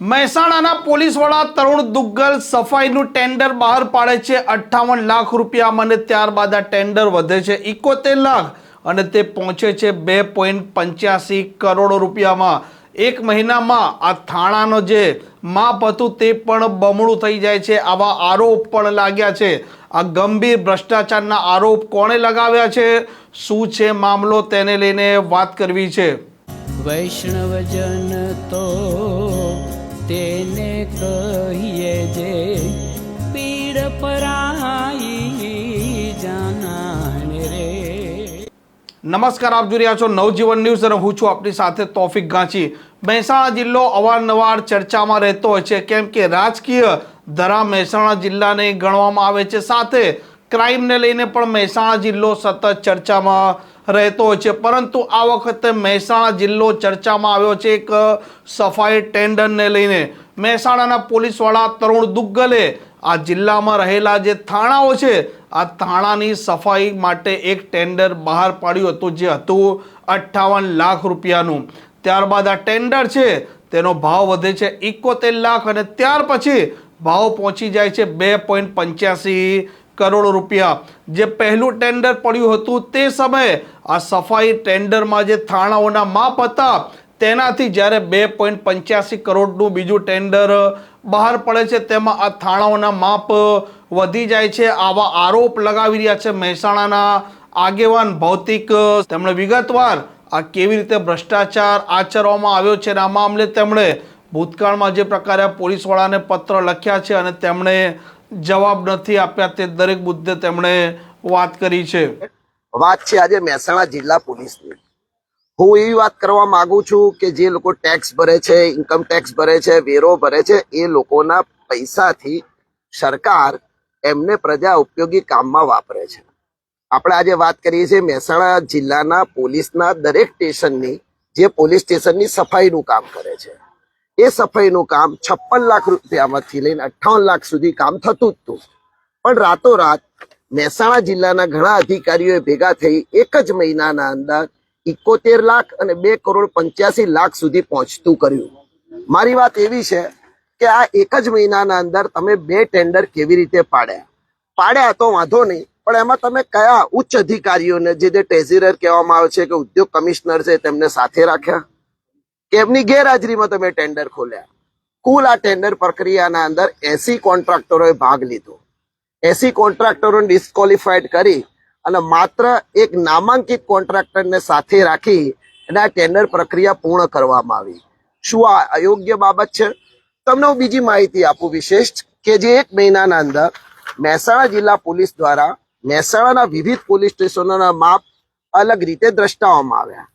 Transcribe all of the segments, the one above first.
મહેસાણાના પોલીસ વડા તરુણ દુગ્ગલ સફાઈનું ટેન્ડર બહાર પાડે છે. અઠ્ઠાવન લાખ રૂપિયામાં અને ત્યારબાદ આ ટેન્ડર વધે છે. ઇકોતેર લાખ અને તે પહોંચે છે બે પોઈન્ટ પંચ્યાસી કરોડ રૂપિયામાં. એક મહિનામાં આ થાણાનો જે માપ હતું તે પણ બમણું થઈ જાય છે. આવા આરોપ પણ લાગ્યા છે. આ ગંભીર ભ્રષ્ટાચારના આરોપ કોણે લગાવ્યા છે? શું છે મામલો? તેને લઈને વાત કરવી છે. વૈષ્ણવજન તો કહીએ જે પીડ પરાઈ જાનાને રે. નમસ્કાર, આપ જોઈ રહ્યા છો નવજીવન ન્યૂઝ અને હું છું આપની સાથે તોફિક ગાંચી. મહેસાણા જિલ્લો અવારનવાર ચર્ચામાં રહેતો હોય છે, કેમ કે રાજકીય ધરા મહેસાણા જિલ્લાને ગણવામાં આવે છે. સાથે ક્રાઇમને લઈને પણ મહેસાણા જિલ્લો સતત ચર્ચામાં રહેતો હોય છે. પરંતુ આ વખતે મહેસાણા જિલ્લો ચર્ચામાં આવ્યો છે એક સફાઈ ટેન્ડરને લઈને. મહેસાણાના પોલીસવાળા તરુણ દુગ્ગલે આ જિલ્લામાં રહેલા જે થાણાઓ છે, આ થાણાની સફાઈ માટે એક ટેન્ડર બહાર પાડ્યું હતું જે હતું અઠ્ઠાવન લાખ રૂપિયાનું. ત્યારબાદ આ ટેન્ડર છે, તેનો ભાવ વધે છે એકોતેર લાખ અને ત્યાર પછી ભાવ પહોંચી જાય છે બે પોઈન્ટ પંચ્યાસી કરોડ રૂપિયા. જે પહેલું ટેન્ડર પડ્યું હતું તે સમયે આ સફાઈ ટેન્ડરમાં જે થાણાઓના માપ હતા તેનાથી જ્યારે બે પોઈન્ટ પંચ્યાસી કરોડનું બીજું ટેન્ડર બહાર પડે છે, તેમાં આ થાણાઓના માપ વધી જાય છે. આવા આરોપ લગાવી રહ્યા છે મહેસાણાના આગેવાન ભૌતિક તેમણે વિગતવાર આ કેવી રીતે ભ્રષ્ટાચાર આચરવામાં આવ્યો છે અને આ મામલે તેમણે ભૂતકાળમાં જે પ્રકારે પોલીસવાળાને પત્ર લખ્યા છે અને તેમણે જવાબ નથી આપ્યા તે દરેક મુદ્દે તેમણે વાત કરી છે. વાત છે આજે મહેસાણા જિલ્લા પોલીસની. હું એવી વાત કરવા માંગુ છું કે જે લોકો ટેક્સ ભરે છે ઇન્કમ ટેક્સ ભરે છે, વેરો ભરે છે, એ લોકોના પૈસાથી સરકાર એમને પ્રજા ઉપયોગી કામમાં વાપરે છે. આપણે આજે વાત કરીએ છીએ મહેસાણા જિલ્લાના પોલીસના દરેક સ્ટેશનની, જે પોલીસ સ્ટેશનની સફાઈનું કામ કરે છે. એ સફાઈનું કામ છપ્પન લાખ રૂપિયામાંથી લઈને અઠ્ઠાવન લાખ સુધી કામ થતું જ હતું. પણ રાતોરાત મહેસાણા જિલ્લાના ઘણા અધિકારીઓએ ભેગા થઈ એક જ મહિનાના અંદર ઇકોતેર લાખ અને બે કરોડ પંચ્યાસી લાખ સુધી પહોંચતું કર્યું. મારી વાત એવી છે કે આ એક જ મહિનાના અંદર તમે બે ટેન્ડર કેવી રીતે પાડ્યા? પાડ્યા તો વાંધો નહીં, પણ એમાં તમે કયા ઉચ્ચ અધિકારીઓને, જે તે ટ્રેઝરર કહેવામાં આવે છે કે ઉદ્યોગ કમિશનર છે, તેમને સાથે રાખ્યા? કે એમની ગેરહાજરીમાં તમે ટેન્ડર ખોલ્યા? કુલ આ ટેન્ડર પ્રક્રિયાના અંદર એસી કોન્ટ્રાક્ટરોએ ભાગ લીધો. એસી કોન્ટ્રાક્ટરોને ડિસ્કોલિફાઈડ કરી અને માત્ર એક નામાંકિત કોન્ટ્રાક્ટરને સાથે રાખી અને આ ટેન્ડર પ્રક્રિયા પૂર્ણ કરવામાં આવી. શું આ અયોગ્ય બાબત છે? તમને હું બીજી માહિતી આપું વિશેષ કે જે એક મહિનાના અંદર મહેસાણા જિલ્લા પોલીસ દ્વારા મહેસાણાના વિવિધ પોલીસ સ્ટેશનોના માપ અલગ રીતે દ્રષ્ટાવવામાં આવ્યા.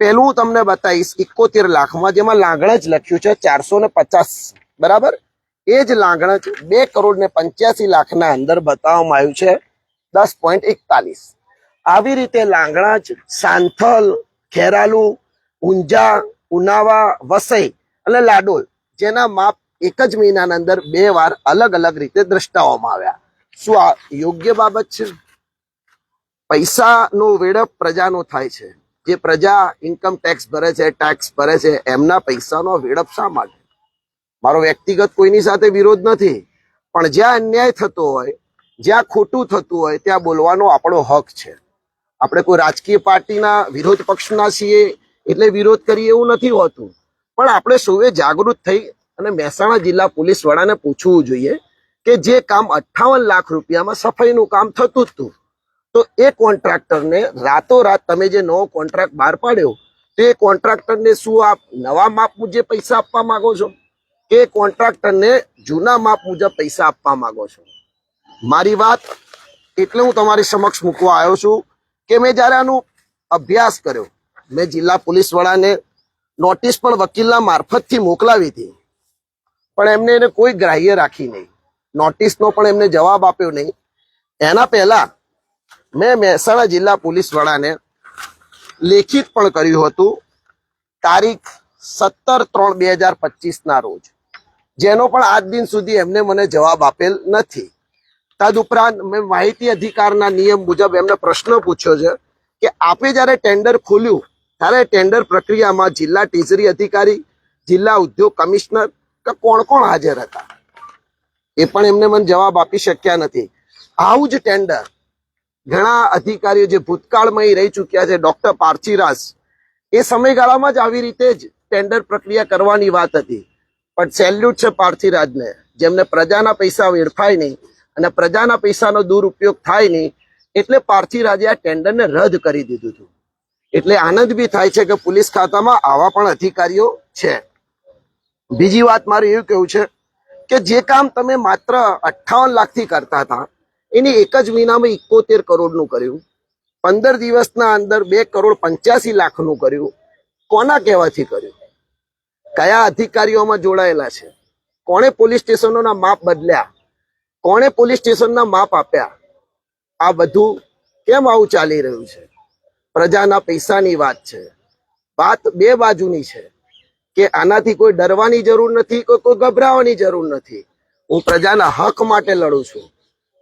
પહેલું હું તમને બતાવીશ ઇકોતેર લાખમાં, જેમાં લાંગણ જ લખ્યું છે ચારસો ને પચાસ, બરાબર? એ જ લાંગણ બે કરોડ ને પંચ્યાસી લાખના અંદર બતાવવામાં આવ્યું છે. દસ પોઈન્ટ એકતાલીસ. આવી રીતે લાંગણા સાંથલ, ખેરાલુ, ઊંઝા, ઉનાવા, વસઈ અને લાડોલ, જેના માપ એક જ મહિનાના અંદર બે વાર અલગ અલગ રીતે દ્રષ્ટાવવામાં આવ્યા. શું આ યોગ્ય બાબત છે? પૈસાનો વેડપ પ્રજાનો થાય છે. જે પ્રજા ઇન્કમ ટેક્સ ભરે છે ટેક્સ ભરે છે, એમના પૈસાનો વેડપ શા માટે? મારો વ્યક્તિગત કોઈની સાથે વિરોધ નથી. પણ જ્યાં અન્યાય થતો હોય જ્યાં ખોટું થતું હોય, ત્યાં બોલવાનો આપણો હક છે. આપણે કોઈ રાજકીય પાર્ટીના વિરોધ પક્ષના છીએ, એટલે વિરોધ કરીએ એવું નથી હોતું. પણ આપણે સૌએ જાગૃત થઈ અને મહેસાણા જિલ્લા પોલીસ વડાને પૂછવું જોઈએ કે જે કામ અઠ્ઠાવન લાખ રૂપિયામાં સફાઈનું કામ થતું હતું. તો એ કોન્ટ્રાક્ટરને રાતોરાત તમે જે નવો કોન્ટ્રાક્ટ બહાર પાડ્યો, તે કોન્ટ્રાક્ટરને શું આપ નવા માપ મુજબ પૈસા આપવા માંગો છો? કે કોન્ટ્રાક્ટરને જૂના માપ મુજબ પૈસા આપવા માંગો છો? મારી વાત એટલે હું તમારી સમક્ષ મૂકવા આવ્યો છું કે મેં જ્યારે આનું અભ્યાસ કર્યો, મેં જિલ્લા પોલીસ વડાને નોટિસ પણ વકીલના મારફતથી મોકલાવી હતી. પણ એમને એને કોઈ ગ્રાહ્ય રાખી નહીં. નોટિસનો પણ એમને જવાબ આપ્યો નહીં. એના પહેલા મેં મહેસાણા જિલ્લા પોલીસ વડાને લેખિત પણ કર્યું હતું, તારીખ સત્તર ત્રણ બે હજાર પચીસના રોજ. જેનો પણ આજ દિન સુધી એમને મને જવાબ આપેલ નથી. તદુપરાંત મેં માહિતી અધિકારના નિયમ મુજબ એમને પ્રશ્ન પૂછ્યો છે કે આપે જ્યારે ટેન્ડર ખોલ્યું, ત્યારે ટેન્ડર પ્રક્રિયામાં જિલ્લા ટીઝરી અધિકારી, જિલ્લા ઉદ્યોગ કમિશનર કે કોણ કોણ હાજર હતા? એ પણ એમને મને જવાબ આપી શક્યા નથી. આવું જ ટેન્ડર ઘણા અધિકારીઓ જે ભૂતકાળમાં રહી ચૂક્યા છે, ડોક્ટર પાર્થિરાજ એ સમયગાળામાં જ આવી રીતે જ ટેન્ડર પ્રક્રિયા કરવાની વાત હતી. પણ સેલ્યુટ છે પાર્થિરાજને જેમને પ્રજાના પૈસા વેડફાય નહીં અને પ્રજાના પૈસાનો દુરુપયોગ થાય નહીં, એટલે પાર્થિરાજે આ ટેન્ડરને રદ કરી દીધું હતું. એટલે આનંદ બી થાય છે કે પોલીસ ખાતામાં આવા પણ અધિકારીઓ છે. બીજી વાત મારું એવું કેવું છે કે જે કામ તમે માત્ર અઠ્ઠાવન લાખથી કરતા હતા, એની એક જ મહિનામાં ઇકોતેર કરોડનું કર્યું. પંદર દિવસના અંદર બે કરોડ પંચ્યાસી લાખનું કર્યું. કોના કહેવાથી કર્યું? કયા અધિકારીઓમાં જોડાયેલા છે? કોણે પોલીસ સ્ટેશનોના માપ બદલ્યા? કોણે પોલીસ સ્ટેશનના માપ આપ્યા? આ બધું કેમ આવું ચાલી રહ્યું છે? પ્રજાના પૈસાની વાત છે. વાત બે બાજુની છે કે આનાથી કોઈ ડરવાની જરૂર નથી, કોઈ કોઈ ગભરાવાની જરૂર નથી. હું પ્રજાના હક માટે લડું છું.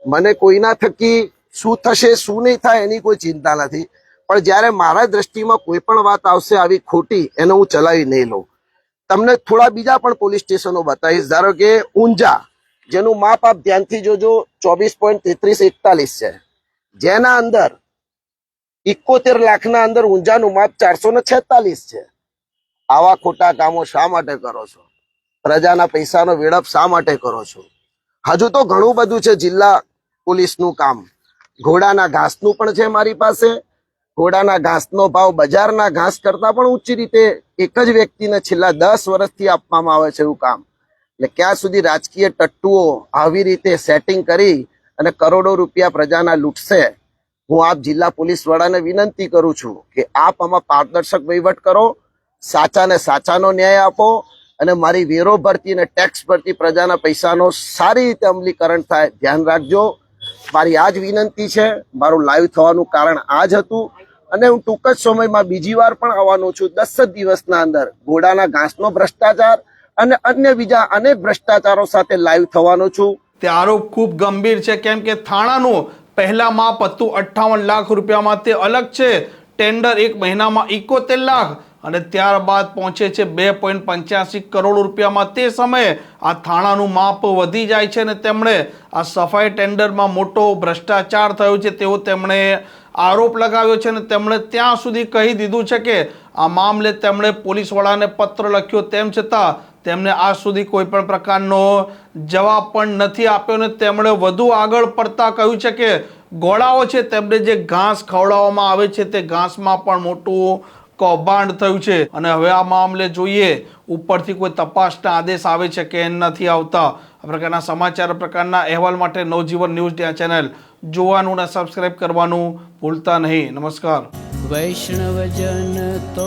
મને કોઈના થકી શું થશે, શું નહીં થાય એની કોઈ ચિંતા નથી. પણ જ્યારે મારા દ્રષ્ટિમાં કોઈ પણ વાત આવશે આવી ખોટી, એને હું ચલાવી નહીં લઉં. તમને થોડા બીજા પણ પોલીસ સ્ટેશનો બતાવીશ. ધારો કે ઊંઝા જેનું માપ આપ ધ્યાનથી જોજો, ચોવીસ પોઈન્ટ તેત્રીસ એકતાલીસ છે. જેના અંદર ઇકોતેર લાખના અંદર ઊંઝાનું માપ ચારસો ને છેતાલીસ છે. આવા ખોટા કામો શા માટે કરો છો? પ્રજાના પૈસાનો વેડપ શા માટે કરો છો? હજુ તો ઘણું બધું છે જિલ્લા પોલીસનું કામ. ઘોડાના ઘાસનું પણ છે મારી પાસે. ઘોડાના ઘાસનો ભાવ બજારના ઘાસ કરતા પણ ઊંચી રીતે એક જ વ્યક્તિને છેલ્લા દસ વર્ષથી આપવામાં આવે છે એવું કામ. એટલે ક્યાં સુધી રાજકીય ટટ્ટુઓ આવી રીતે સેટિંગ કરી અને કરોડો રૂપિયા પ્રજાના લૂંટશે, હું આપ જિલ્લા પોલીસ વડાને વિનંતી કરું છું કે આપ આમાં પારદર્શક વહીવટ કરો, સાચાને સાચાનો ન્યાય આપો અને મારી વેરો ભરતી અને ટેક્સ ભરતી પ્રજાના પૈસાનો સારી રીતે અમલીકરણ થાય, ધ્યાન રાખજો. મારી આ જ વિનંતી છે, મારું લાઈવ થવાનું કારણ આ જ હતું અને હું ટૂંક જ સમયમાં બીજી વાર પણ આવવાનો છું દસ જ દિવસના અંદર. ઘોડાના ઘાસનો ભ્રષ્ટાચાર અને અન્ય બીજા અનેક ભ્રષ્ટાચારો સાથે લાઈવ થવાનો છું. તે આરોપ ખૂબ ગંભીર છે, કેમ કે થાણાનું પહેલા માપ હતું અઠ્ઠાવન લાખ રૂપિયામાં. તે અલગ છે, ટેન્ડર એક મહિનામાં ઇકોતેર લાખ અને ત્યારબાદ પહોંચે છે બે પોઈન્ટ પંચ્યાસી કરોડ રૂપિયામાં. તે સમયે આ થાણાનું માપ વધી જાય છે અને તેમણે આ સફાઈ ટેન્ડરમાં મોટો ભ્રષ્ટાચાર થયો છે તેવો તેમણે આરોપ લગાવ્યો છે અને તેમણે ત્યાં સુધી કહી દીધું છે કે આ મામલે તેમણે પોલીસવાળાને પત્ર લખ્યો. તેમ છતાં તેમને આજ સુધી કોઈ પણ પ્રકારનો જવાબ પણ નથી આપ્યો ને તેમણે વધુ આગળ પડતા કહ્યું છે કે ઘોડાઓ છે, તેમને જે ઘાસ ખવડાવવામાં આવે છે, તે ઘાસમાં પણ મોટું કૌભાંડ થયું છે. અને હવે આ મામલે જોઈએ, ઉપરથી કોઈ તપાસના આદેશ આવે છે કે નથી આવતા. આ પ્રકારના સમાચાર પ્રકારના અહેવાલ માટે નવજીવન ન્યૂઝ આ ચેનલ જોવાનું અને સબસ્ક્રાઇબ કરવાનું ભૂલતા નહીં. નમસ્કાર. વૈષ્ણવજન તો